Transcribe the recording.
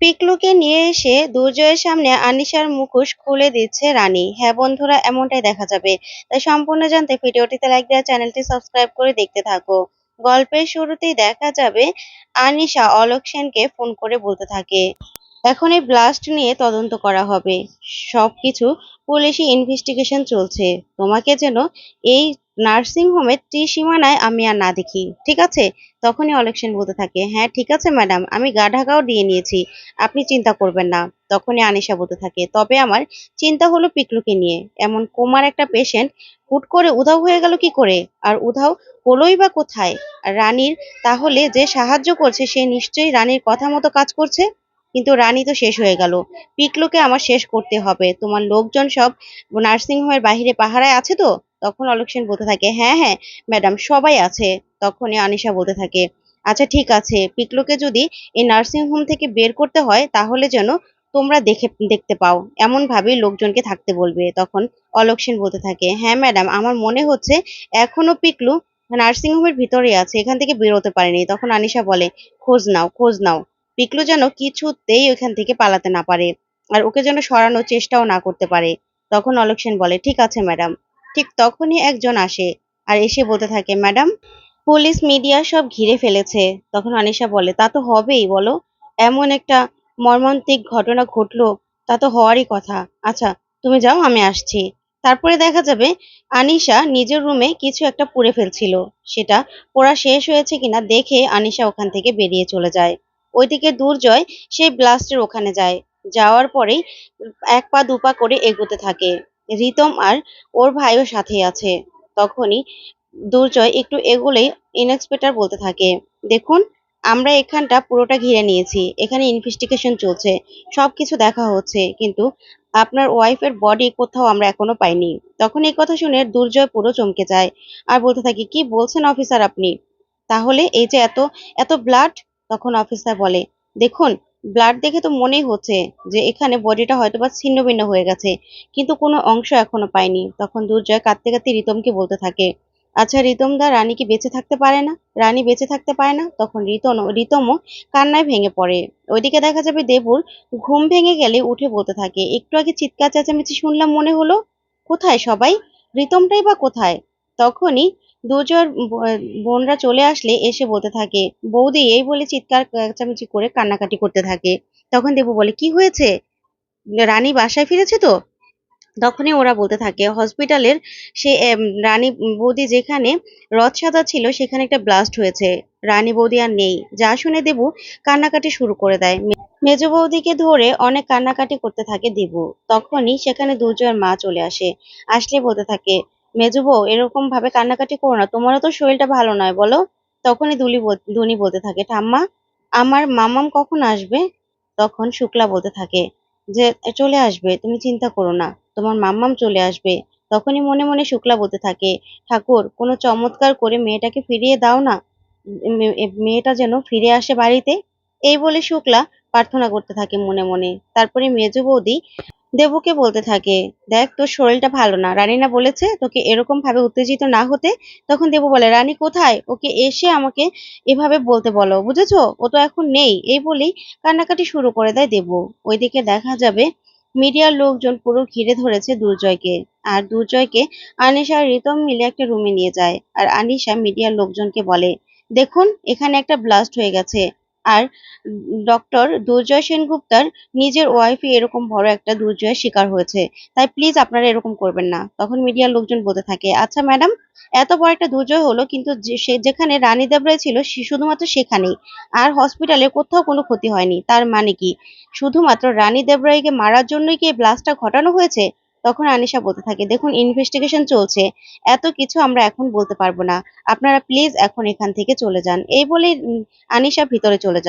পিকলুকে নিয়ে এসে দুর্জয়ের সামনে আনিশার মুখোশ খুলে দিচ্ছে রানী। হ্যাঁ বন্ধুরা, এমনটাই দেখা যাবে। তাই সম্পূর্ণ জানতে ভিডিওটিতে লাইক দেওয়া, চ্যানেলটি সাবস্ক্রাইব করে দেখতে থাকো। গল্পের শুরুতেই দেখা যাবে আনিশা অলোক সেনকে ফোন করে বলতে থাকে। এখন এই ব্লাস্ট নিয়ে তদন্ত করা হবে। সবকিছু পুলিশি ইনভেস্টিগেশন চলছে। তোমাকে যেন এই নার্সিং হোমের ত্রিসীমানায় আমি আর না দেখি, ঠিক আছে? তখনই অলেকশন বলতে থাকে হ্যাঁ ঠিক আছে ম্যাডাম আমি গা ঢাকাও দিয়ে নিয়েছি, আপনি চিন্তা করবেন না। তখনই আনিশা বলতে থাকে, তবে আমার চিন্তা হলো পিকলুকে নিয়ে। এমন কোমার একটা পেশেন্ট হুট করে উধাও হয়ে গেল কি করে? আর উধাও হলোই বা কোথায়? রানীর তাহলে যে সাহায্য করছে, সে নিশ্চয়ই রানীর কথা মতো কাজ করছে? কিন্তু রানী তো শেষ হয়ে গেল। পিকলুকে আমার শেষ করতে হবে। তোমার লোকজন সব নার্সিং হোমের বাহিরে পাহারায় আছে তো? তখন অলোক সেন বলতে থাকে হ্যাঁ হ্যাঁ ম্যাডাম, সবাই আছে। তখনই আনিশা বলতে থাকে আচ্ছা ঠিক আছে, পিকলুকে যদি এই নার্সিং হোম থেকে বের করতে হয়, তাহলে যেন তোমরা দেখে, দেখতে পাও। এমন ভাবেই লোকজনকে থাকতে বলবে। তখন অলোক সেন বলতে থাকে হ্যাঁ ম্যাডাম, আমার মনে হচ্ছে এখনও পিকলু নার্সিং হোমের ভিতরে আছে, এখান থেকে বেরোতে পারেনি। তখন আনিশা বলে, খোঁজ নাও খোঁজ নাও। পিকলু যেন কিছুতেই ওইখান থেকে পালাতে না পারে আর ওকে যেন সরানোর চেষ্টাও না করতে পারে। তখন অলোক সেন বলে, ঠিক আছে, ম্যাডাম। ঠিক তখনই একজন আসে আর এসে বলতে থাকে, ম্যাডাম, পুলিশ, মিডিয়া সব ঘিরে ফেলেছে। তখন আনিশা বলে, তা তো হবেই, বলো। এমন একটা মর্মান্তিক ঘটনা ঘটলো, তা তো হওয়ারই কথা। আচ্ছা তুমি যাও, আমি আসছি। তারপরে দেখা যাবে আনিশা নিজের রুমে কিছু একটা পুড়ে ফেলছিল। সেটা পোড়া শেষ হয়েছে কিনা দেখে আনিশা ওখান থেকে বেরিয়ে চলে যায়। ওইদিকে দুর্জয় সেই ব্লাস্টের ওখানে যায়। যাওয়ার পরেই এক পা দু পা করে এগোতে থাকে। রিতম আর ওর ভাইও সাথে আছে। তখনই দুর্জয় একটু এগোলেই ইন্সপেক্টর বলতে থাকে, দেখুন, আমরা এখানটা পুরোটা ঘিরে নিয়েছি। এখানে ইনভেস্টিগেশন চলছে। সবকিছু দেখা হচ্ছে। কিন্তু আপনার ওয়াইফের বডি কোথাও আমরা এখনও পাইনি। তখন এই কথা শুনে দুর্জয় পুরো চমকে যায়। আর বলতে থাকে, কি বলছেন অফিসার আপনি? তাহলে এই যে এত এত ব্লাড তখন অফিসার বলে, দেখুন ব্লাড দেখে তো মনেই হচ্ছে যে এখানে বডিটা হয়তো বা ছিন্ন ভিন্ন হয়ে গেছে, কিন্তু কোনো অংশ এখনও পায়নি। তখন দুর্জয় কাঁদতে কাঁদতে রিতমকে বলতে থাকে আচ্ছা রিতম দা রানী কি বেঁচে থাকতে পারে না? রানী বেঁচে থাকতে পারে না? তখন রিতন, রিতমও কান্নায় ভেঙে পড়ে। ওইদিকে দেখা যাবে দেবুর ঘুম ভেঙে গেলে উঠে বলতে থাকে, একটু আগে চিৎকার চেঁচামেচি শুনলাম মনে হলো। কোথায় সবাই? রিতমটাই বা কোথায়? তখনই দুজোর বোনরা চলে আসলে এসে বলতে থাকে, বৌদি, এই বলে চিৎকার, চেঁচামেচি করে কান্নাকাটি করতে থাকে। তখন দেবু বলে, কি হয়েছে? রানী বাসায় ফিরেছে তো? তখনই ওরা বলতে থাকে, হসপিটালের সে রানী বৌদি যেখানে রথ সাদা ছিল সেখানে একটা ব্লাস্ট হয়েছে। রানী বৌদি আর নেই। যা শুনে দেবু কান্নাকাটি শুরু করে দেয়। মেজ বৌদিকে ধরে অনেক কান্নাকাটি করতে থাকে দেবু। তখনই সেখানে দুর্জয়ের মা চলে আসে। আসলে বলতে থাকে মেজু বউ, এরকম ভাবে কান্নাকাটি করো না। তোমারও তো শরীরটা ভালো নয়, বলো? তখনই দুলি দুনি বলতে থাকে। ঠাম্মা, আমার মামাম কখন আসবে? তখন শুক্লা বলতে থাকে যে, চলে আসবে, তুমি চিন্তা করো না, তোমার মাম্মাম চলে আসবে। তখনই মনে মনে শুক্লা বলতে থাকে, ঠাকুর, কোনো চমৎকার করে মেয়েটাকে ফিরিয়ে দাও না। মেয়েটা যেন ফিরে আসে বাড়িতে। এই বলে শুক্লা প্রার্থনা করতে থাকে মনে মনে। তারপরে মেজো বৌদি দেবুকে বলতে থাকে, দেখ, তোর শরীরটা ভালো না। রানী না বলেছে, তোকে এরকম ভাবে উত্তেজিত না হতে। তখন দেবু বলে, রানী কোথায়? ওকে এসে আমাকে এভাবে বলতে বলো, বুঝেছ? ও তো এখন নেই। এই বলেই কান্নাকাটি শুরু করে দেয় দেবু। ওইদিকে দেখা যাবে, মিডিয়ার লোকজন পুরো ঘিরে ধরেছে দুর্জয়কে। আর দুর্জয়কে আনিশা আর রিতম মিলে একটা রুমে নিয়ে যায়। আর আনিশা মিডিয়ার লোকজনকে বলে, দেখুন, এখানে একটা ব্লাস্ট হয়ে গেছে। আর ডক্টর দুর্জয় সেনগুপ্তার নিজের ওয়াইফই এরকম বড় একটা দুর্জয়ের শিকার হয়েছে। তাই প্লিজ আপনারা এরকম করবেন না। তখন মিডিয়ার লোকজন বলতে থাকে আচ্ছা ম্যাডাম এত বড় একটা দুর্জয় হলো, কিন্তু যেখানে রানী দেবরায় ছিল শুধুমাত্র সেখানেই। আর হসপিটালে কোথাও কোনো ক্ষতি হয়নি। তার মানে কি? শুধুমাত্র রানী দেবরায়কে মারার জন্যই কি এই ব্লাস্টটা ঘটানো হয়েছে? তখন আনিশা বলতে থাকে, দেখুন ইনভেস্টিগেশন চলছে। এত কিছু আমরা এখন বলতে পারব না। আপনারা প্লিজ এখন এখান থেকে চলে যান। এই বলে আনিশা ভিতরে চলে যায়।